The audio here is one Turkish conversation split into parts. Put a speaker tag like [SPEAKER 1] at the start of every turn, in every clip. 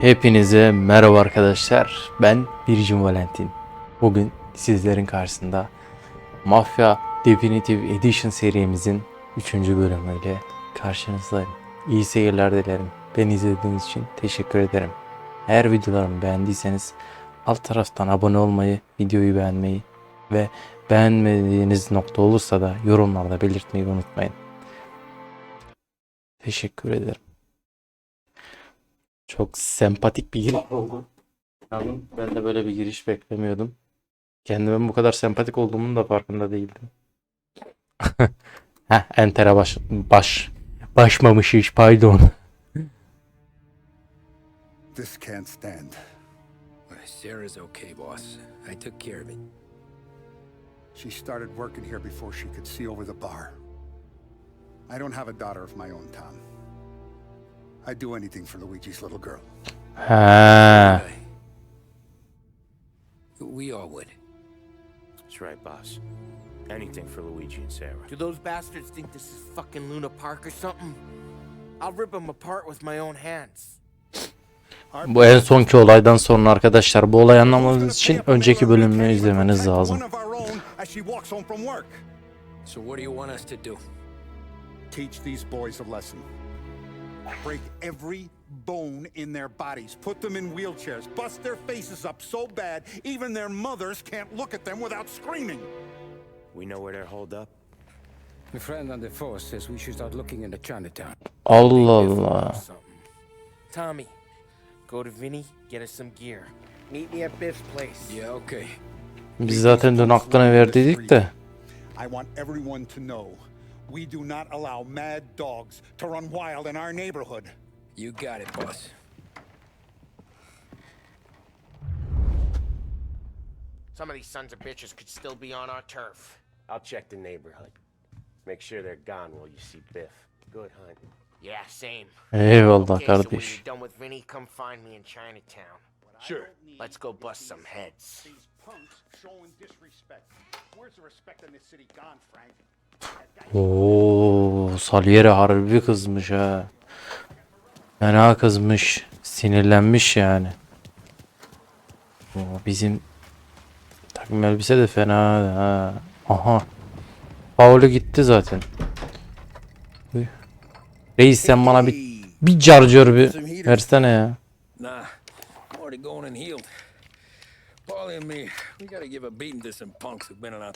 [SPEAKER 1] Hepinize merhaba arkadaşlar. Ben Virgin Valentin. Bugün sizlerin karşısında Mafya Definitive Edition serimizin 3. bölümüyle karşınızdayım. İyi seyirler dilerim. Beni izlediğiniz için teşekkür ederim. Eğer videolarımı beğendiyseniz alt taraftan abone olmayı, videoyu beğenmeyi ve beğenmediğiniz nokta olursa da yorumlarda belirtmeyi unutmayın. Teşekkür ederim. Çok sempatik bir giriş oldu. Ben de böyle bir giriş beklemiyordum. Kendime bu kadar sempatik olduğumun da farkında değildim. Heh, entere baş, baş, başmamış iş pardon.
[SPEAKER 2] This can't stand.
[SPEAKER 3] Sarah's okay, boss. I took care of it.
[SPEAKER 2] She started working here before she could see over the bar. I don't have a daughter of my own, Tom. I'd do anything for Luigi's little girl.
[SPEAKER 1] Ha.
[SPEAKER 3] We all would.
[SPEAKER 4] That's right, boss. Anything for Luigi and Sarah.
[SPEAKER 5] Do those bastards think this is fucking Luna Park or something? I'll rip them apart with my own hands.
[SPEAKER 1] Bu en sonki olaydan sonra arkadaşlar bu olayı anlamanız için önceki bölümü izlemeniz lazım.
[SPEAKER 3] So what do you want us to do?
[SPEAKER 2] Teach these boys a lesson. Break every bone in their bodies. Put them in wheelchairs. Bust their faces up so bad even their mothers can't look at them without screaming.
[SPEAKER 4] We know where they're holed up.
[SPEAKER 3] My friend on the force says we should start looking into Chinatown.
[SPEAKER 1] Allah Allah.
[SPEAKER 5] Something. Tommy, go to Vinny, get us some gear. Meet me at Biff's place.
[SPEAKER 3] Yeah, okay.
[SPEAKER 1] Biz zaten dün aklına verdiydik de.
[SPEAKER 2] I want everyone to know we do not allow mad dogs to run wild in our neighborhood.
[SPEAKER 3] You got it, boss.
[SPEAKER 5] Some of these sons of bitches could still be on our turf.
[SPEAKER 4] I'll check the neighborhood. Make sure they're gone while you see Biff. Good hunt.
[SPEAKER 5] Yeah, same.
[SPEAKER 1] Eyvallah
[SPEAKER 5] Okay, so when
[SPEAKER 1] kardeş.
[SPEAKER 5] you're done with Vinny, come find me in Chinatown.
[SPEAKER 4] Sure.
[SPEAKER 5] Let's go bust some heads.
[SPEAKER 2] These punks showing disrespect. Where's the respect in this city gone, Frank?
[SPEAKER 1] Oo, Salieri harbi kızmış ha. Fena kızmış. Sinirlenmiş yani. Oo, bizim takım elbise de fena ha. Aha. Paul'u gitti zaten. Reis sen bana bir bir carcör bir versene ya.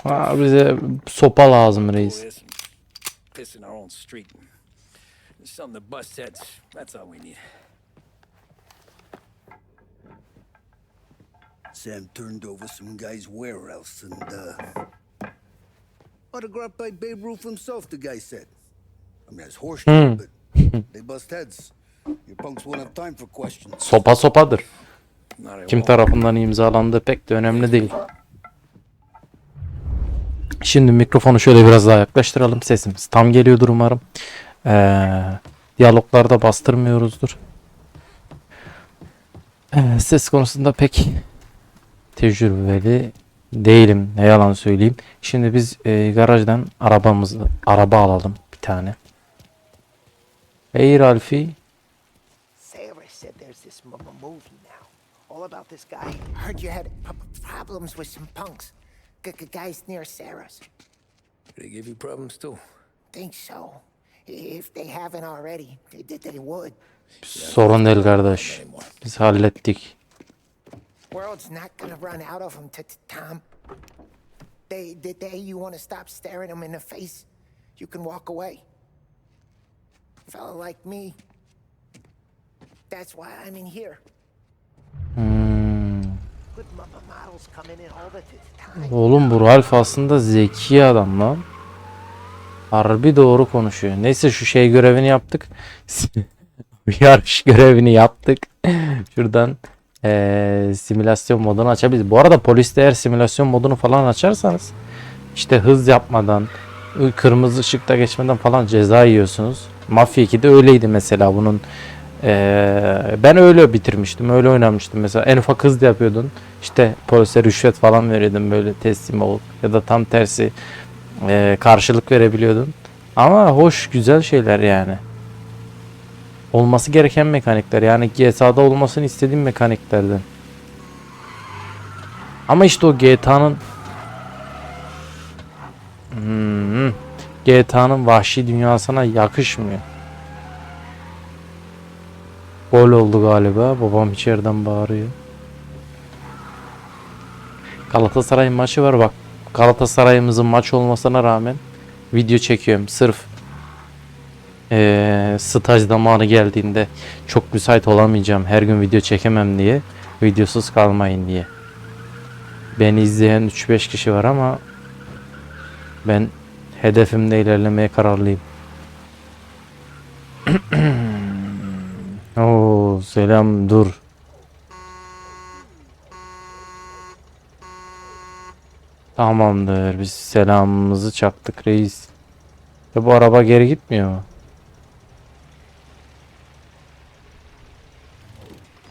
[SPEAKER 1] Ha, bize sopa lazım reis.
[SPEAKER 3] Pissing our own street. Something to bust heads. That's all we need.
[SPEAKER 6] Sam turned over some guy's warehouse and, uh. Autographed by Babe Ruth himself, the guy said. I mean, it's horse shit, but they bust heads. Your punks won't have time for questions.
[SPEAKER 1] Sopa sopadır. Kim tarafından imzalandığı pek de önemli değil. Şimdi mikrofonu şöyle biraz daha yaklaştıralım. Sesimiz tam geliyordur umarım. Ee, diyaloglarda bastırmıyoruzdur. Ee, ses konusunda pek tecrübeli değilim. Ne yalan söyleyeyim. Şimdi biz e, garajdan arabamızı araba alalım bir tane. Hey
[SPEAKER 7] p- problems with some punks. G- g- guys near Sarah's.
[SPEAKER 3] They give you problems too.
[SPEAKER 7] Think so. If they haven't already, they, they- they would.
[SPEAKER 1] Sorun değil kardeş. Biz hallettik.
[SPEAKER 7] World's not gonna run out of them, t- t- Tom. They, the day you want to stop staring them in the face, you can walk away. Fella like me. That's why I'm in here.
[SPEAKER 1] Oğlum bu Ralph aslında zeki adam lan. Harbi doğru konuşuyor. Neyse şu şey görevini yaptık. Yarış görevini yaptık. Şuradan eee, simülasyon modunu açabiliriz. Bu arada poliste eğer simülasyon modunu falan açarsanız işte hız yapmadan kırmızı ışıkta geçmeden falan ceza yiyorsunuz. Mafya 2'de öyleydi mesela bunun eee, ben öyle bitirmiştim öyle oynamıştım mesela en ufak hız yapıyordun işte polise rüşvet falan veriyordun böyle teslim ol ya da tam tersi eee, karşılık verebiliyordun ama hoş güzel şeyler yani olması gereken mekanikler. Yani GTA'da olmasını istediğim mekaniklerden. Ama işte o GTA'nın Hmm, GTA'nın vahşi dünyasına yakışmıyor. Gol oldu galiba. Babam içeriden bağırıyor. Galatasaray maçı var bak. Galatasaray'ımızın maç olmasına rağmen video çekiyorum sırf eee staj zamanı geldiğinde çok müsait olamayacağım her gün video çekemem diye videosuz kalmayın diye. Beni izleyen 3-5 kişi var ama ben hedefimde ilerlemeye kararlıyım. Oo selam dur. Tamamdır biz selamımızı çaktık reis. Ya bu araba geri gitmiyor mu?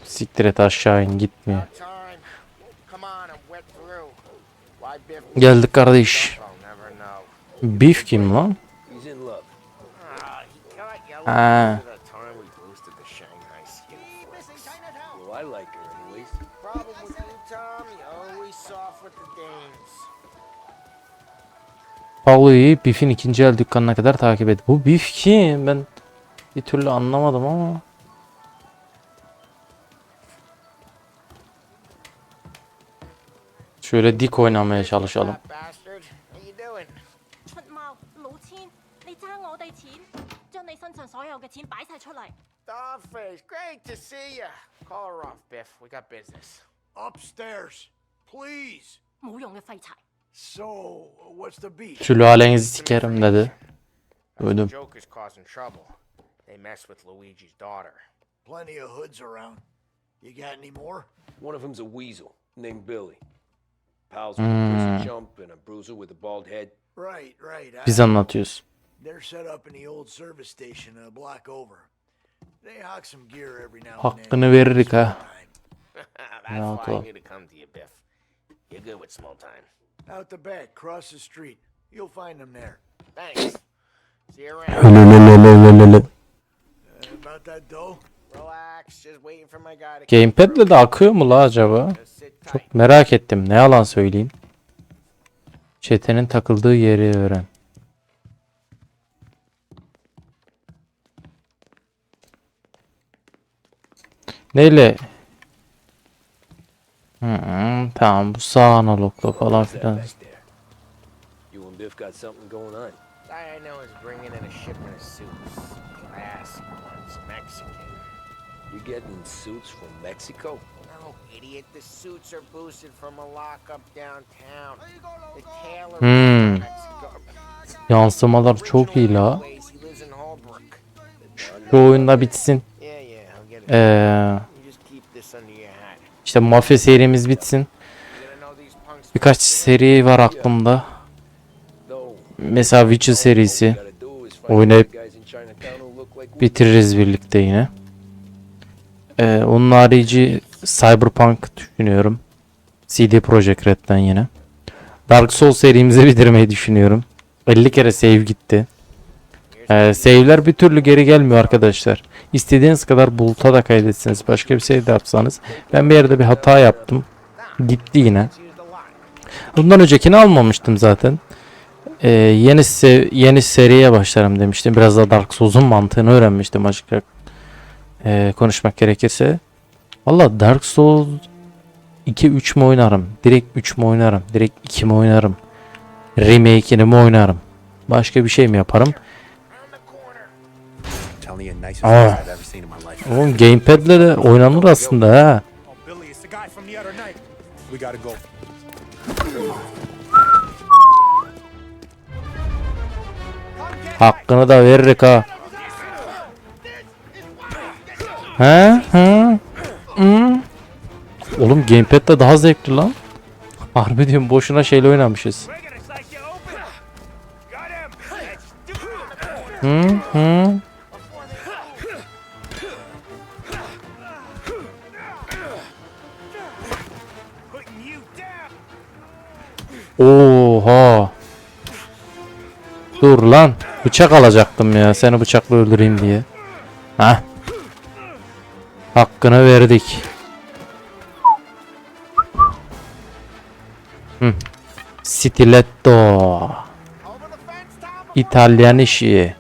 [SPEAKER 1] Siktir et aşağı in gitmiyor. Geldik kardeş. Beef kim lan?
[SPEAKER 4] He's
[SPEAKER 1] Paolo'yu Beef'in ikinci el dükkanına kadar takip et. Bu Beef kim? Ben bir türlü anlamadım ama. Şöyle dik oynamaya çalışalım.
[SPEAKER 5] Fat bastard. How you doing?
[SPEAKER 8] 出猫老千，你争我哋钱，将你身上所有嘅钱摆晒出嚟。
[SPEAKER 5] Dogface, great to see you. Call her off, Biff. We got business.
[SPEAKER 9] Upstairs, please.
[SPEAKER 8] 冇用嘅废柴。
[SPEAKER 1] Sülalenizi sikerim dedi. Duydum.
[SPEAKER 5] They messed with Luigi's daughter.
[SPEAKER 9] Plenty of hoods around. You got any more?
[SPEAKER 4] One of them's a weasel named Billy. Pals with a prison chump and a bruiser with a bald head.
[SPEAKER 9] Right, right.
[SPEAKER 1] Biz anlatıyoruz.
[SPEAKER 9] They're set up in the old service station a block over. They hawk some gear every now and then.
[SPEAKER 1] Hakkını veririk ha.
[SPEAKER 5] That's why. I knew to come to you, Biff. You're good with small time.
[SPEAKER 9] Out the back, cross the street. You'll find them there.
[SPEAKER 5] Thanks. See you around.
[SPEAKER 9] And about that dough?
[SPEAKER 5] Relax. Just waiting for my guy to
[SPEAKER 1] Gamepad'le de akıyor mu la acaba? Çok merak ettim. Ne yalan söyleyeyim. Çetenin takıldığı yeri öğren. Neyle? Hı, tamam bu sağ analogla falan filan.
[SPEAKER 4] You and Biff got something going on.
[SPEAKER 5] Guy I know is bringing in a shipment of suits. Classy ones, Mexican.
[SPEAKER 4] You getting suits from Mexico?
[SPEAKER 5] No, idiot. The suits are boosted from a lockup downtown. The tailor
[SPEAKER 1] Hmm. Yansımalar çok iyi la. Şu oyunda bitsin. Ee,
[SPEAKER 5] You just keep this under your hat.
[SPEAKER 1] İşte mafya serimiz bitsin. Birkaç seri var aklımda. Mesela Witcher serisi. Oynayıp bitiririz birlikte yine. Ee, onun harici Cyberpunk düşünüyorum. CD Projekt Red'den yine. Dark Souls serimizi bitirmeyi düşünüyorum. 50 kere save gitti. Ee, save'ler bir türlü geri gelmiyor arkadaşlar. İstediğiniz kadar bulut'a da kaydetsiniz. Başka bir şey de yapsanız. Ben bir yerde bir hata yaptım. Gitti yine. Bundan öncekini almamıştım zaten. Ee, yeni se- yeni seriye başlarım demiştim. Biraz da Dark Souls'un mantığını öğrenmiştim açıkça ee, konuşmak gerekirse. Valla Dark Souls 2 3 mü oynarım? Direkt 3 mü oynarım? Direkt 2 mi oynarım? Remake'ini mi oynarım? Başka bir şey mi yaparım?
[SPEAKER 10] Life.
[SPEAKER 1] Oğlum gamepad'le de oynanır aslında ha. Hakkını da veririk ha. He? He? Hı? Oğlum gamepad de daha zevkli lan. Harbi diyorum boşuna şeyle oynamışız. Hı hı. Oha. Dur lan. Bıçak alacaktım ya. Seni bıçakla öldüreyim diye. Hah. Hakkını verdik. Hı. Stiletto. İtalyan işi.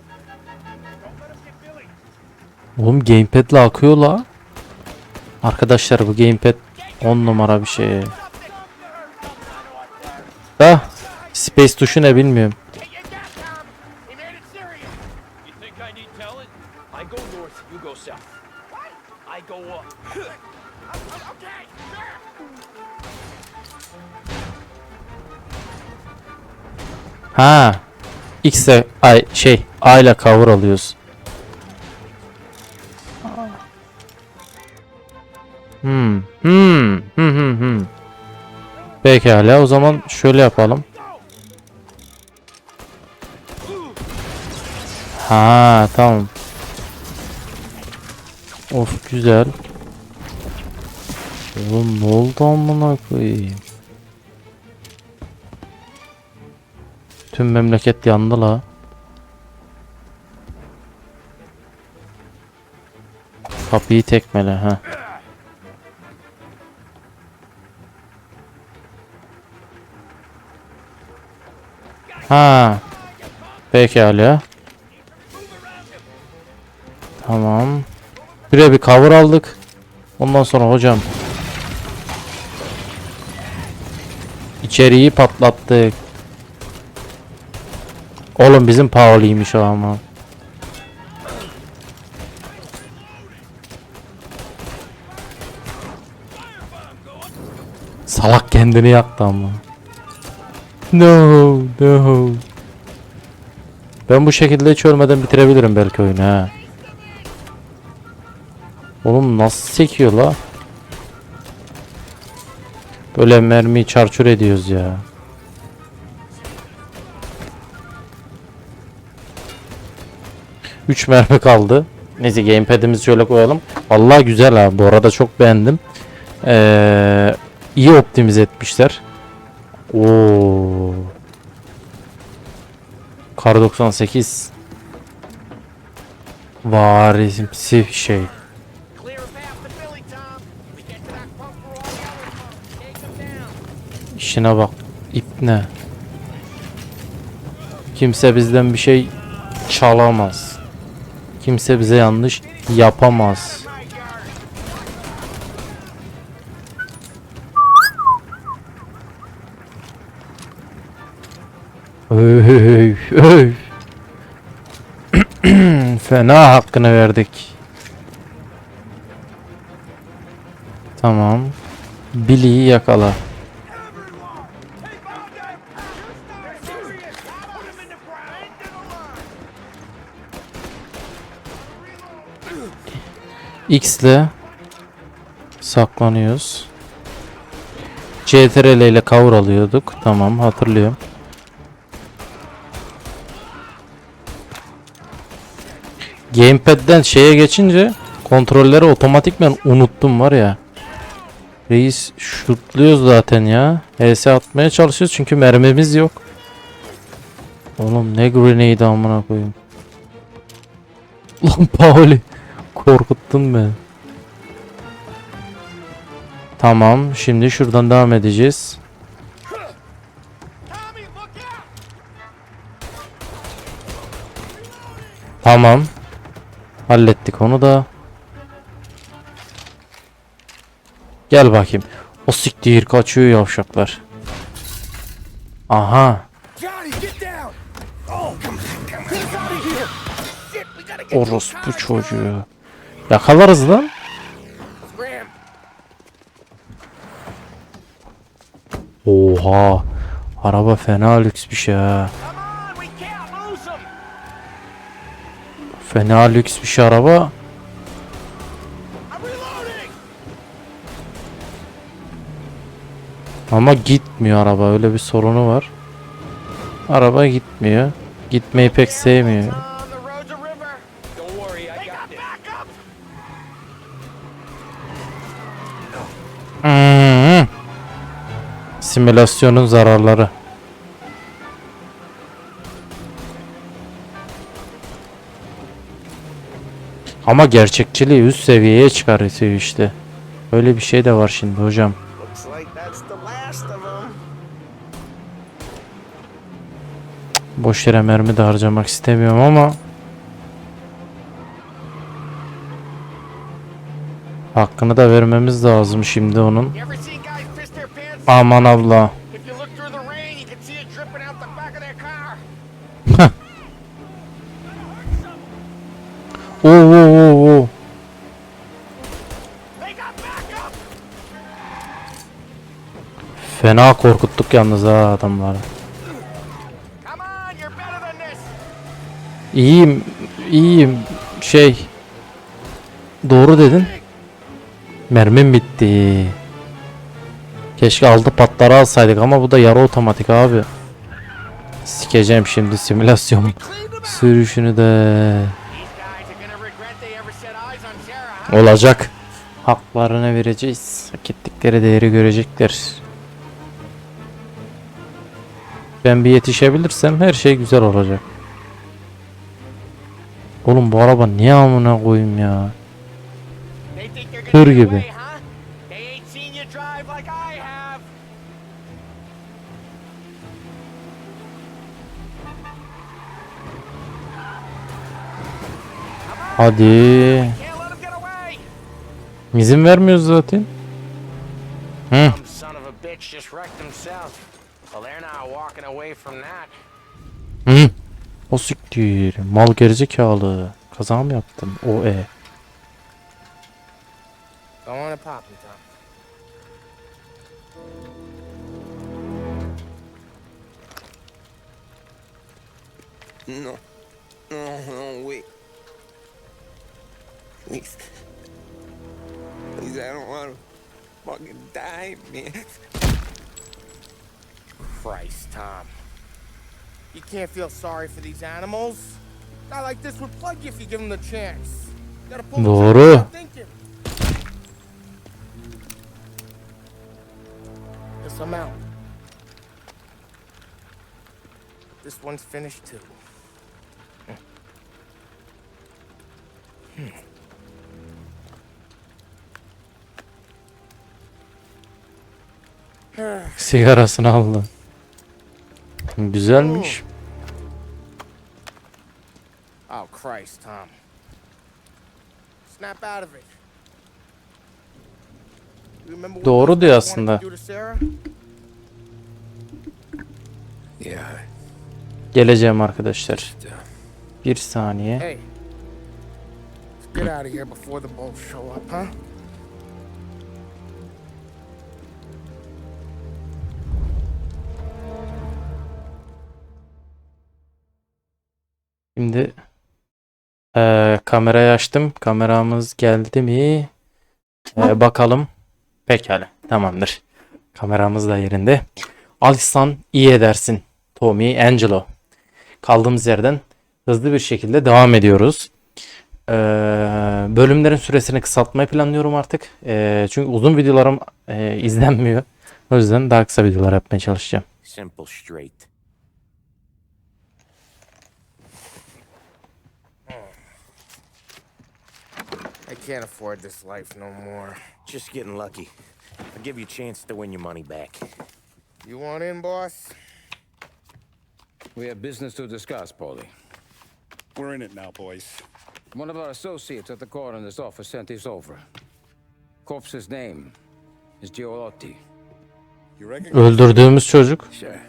[SPEAKER 1] Oğlum gamepad'le akıyor la. Arkadaşlar bu gamepad 10 numara bir şey. Da space tuşu ne bilmiyorum. Ha. X'e ay şey A ile cover alıyoruz. Hmm. Hmm. Hmm hmm hmm. Pekala o zaman şöyle yapalım. Ha tamam. Of güzel. Oğlum ne oldu amına koyayım? Tüm memleket yandı la. Kapıyı tekmele ha. Ha. Pekala. Tamam. Buraya bir cover aldık. Ondan sonra hocam. İçeriği patlattık. Oğlum bizim Paoli'ymiş o ama. Salak kendini yaktı ama. No, no. Ben bu şekilde hiç ölmeden bitirebilirim belki oyunu ha. Oğlum nasıl sekiyor la? Böyle mermiyi çarçur ediyoruz ya. Üç mermi kaldı. Neyse gamepad'imizi şöyle koyalım. Vallahi güzel ha. Bu arada çok beğendim. Ee, iyi optimize etmişler. Oo. Kar 98 varimsi şey. İşine bak. İp ne? Kimse bizden bir şey çalamaz. Kimse bize yanlış yapamaz. Öy, öy. Fena hakkını verdik. Tamam. Billy'yi yakala. X ile saklanıyoruz. CTRL ile cover. Tamam hatırlıyorum. Gamepad'den şeye geçince kontrolleri otomatikmen unuttum var ya. Reis şutluyoruz zaten ya. HS atmaya çalışıyoruz çünkü mermimiz yok. Oğlum ne grenade amına koyayım. Lan Pauli korkuttun beni. Tamam şimdi şuradan devam edeceğiz. Tamam. Hallettik onu da. Gel bakayım. O siktir kaçıyor yavşaklar. Aha. Orospu çocuğu. Yakalarız lan. Oha. Araba fena lüks bir şey ha. Fena lüks bir şey araba. Ama gitmiyor araba. Öyle bir sorunu var. Araba gitmiyor. Gitmeyi pek sevmiyor.
[SPEAKER 5] Tom, the road's
[SPEAKER 1] Ama gerçekçiliği üst seviyeye çıkartıyor işte. Öyle bir şey de var şimdi hocam. Boş yere mermi de harcamak istemiyorum ama hakkını da vermemiz lazım şimdi onun. Aman Allah.
[SPEAKER 5] If you look through the rain, you can see it dripping out the back of their car.
[SPEAKER 1] Oo oo oo oo. Fena korkuttuk yalnız ha adamları. İyiyim, iyiyim. Şey. Doğru dedin. Mermim bitti. Keşke altı patları alsaydık ama bu da yarı otomatik abi. Sikeceğim şimdi simülasyon sürüşünü de. Olacak. Haklarını vereceğiz. Hak ettikleri değeri görecekler. Ben bir yetişebilirsem her şey güzel olacak. Oğlum bu araba niye amına koyayım ya? Tır gibi.
[SPEAKER 5] away,
[SPEAKER 1] İzin vermiyoruz zaten. Hı. Hı. O siktir. Mal gerizekalı. Kaza mı yaptım? O e.
[SPEAKER 7] No. No, no, wait. Please. Please, I don't want to fucking die, man.
[SPEAKER 5] Christ, Tom. You can't feel sorry for these animals. A guy like this would plug you if you give him the chance. You gotta pull the
[SPEAKER 1] Doğru.
[SPEAKER 5] trigger without thinking. Guess I'm out. This one's finished too. Hmm. Hmm.
[SPEAKER 1] Sigarasını aldı. Güzelmiş.
[SPEAKER 5] Oh, Christ, Tom. Snap out of it.
[SPEAKER 1] Doğru diyor aslında. Geleceğim arkadaşlar. Bir saniye. Şimdi eee, kamerayı açtım. Kameramız geldi mi? Eee, bakalım. Pekala. Tamamdır. Kameramız da yerinde. Alsan iyi edersin. Tommy Angelo. Kaldığımız yerden hızlı bir şekilde devam ediyoruz. Eee, bölümlerin süresini kısaltmayı planlıyorum artık. Eee, çünkü uzun videolarım eee, izlenmiyor. O yüzden daha kısa videolar yapmaya çalışacağım.
[SPEAKER 5] Simple, straight. Can't afford this life no more.
[SPEAKER 10] Just getting lucky. I'll give you a chance to win your money back.
[SPEAKER 5] You want in, boss?
[SPEAKER 3] We have business to discuss, Paulie.
[SPEAKER 2] We're in it now, boys.
[SPEAKER 3] One of our associates at the coroner's office sent this over. Corpse's name is Giolotti.
[SPEAKER 2] You recognize
[SPEAKER 1] Öldürdüğümüz çocuk.
[SPEAKER 3] Sure.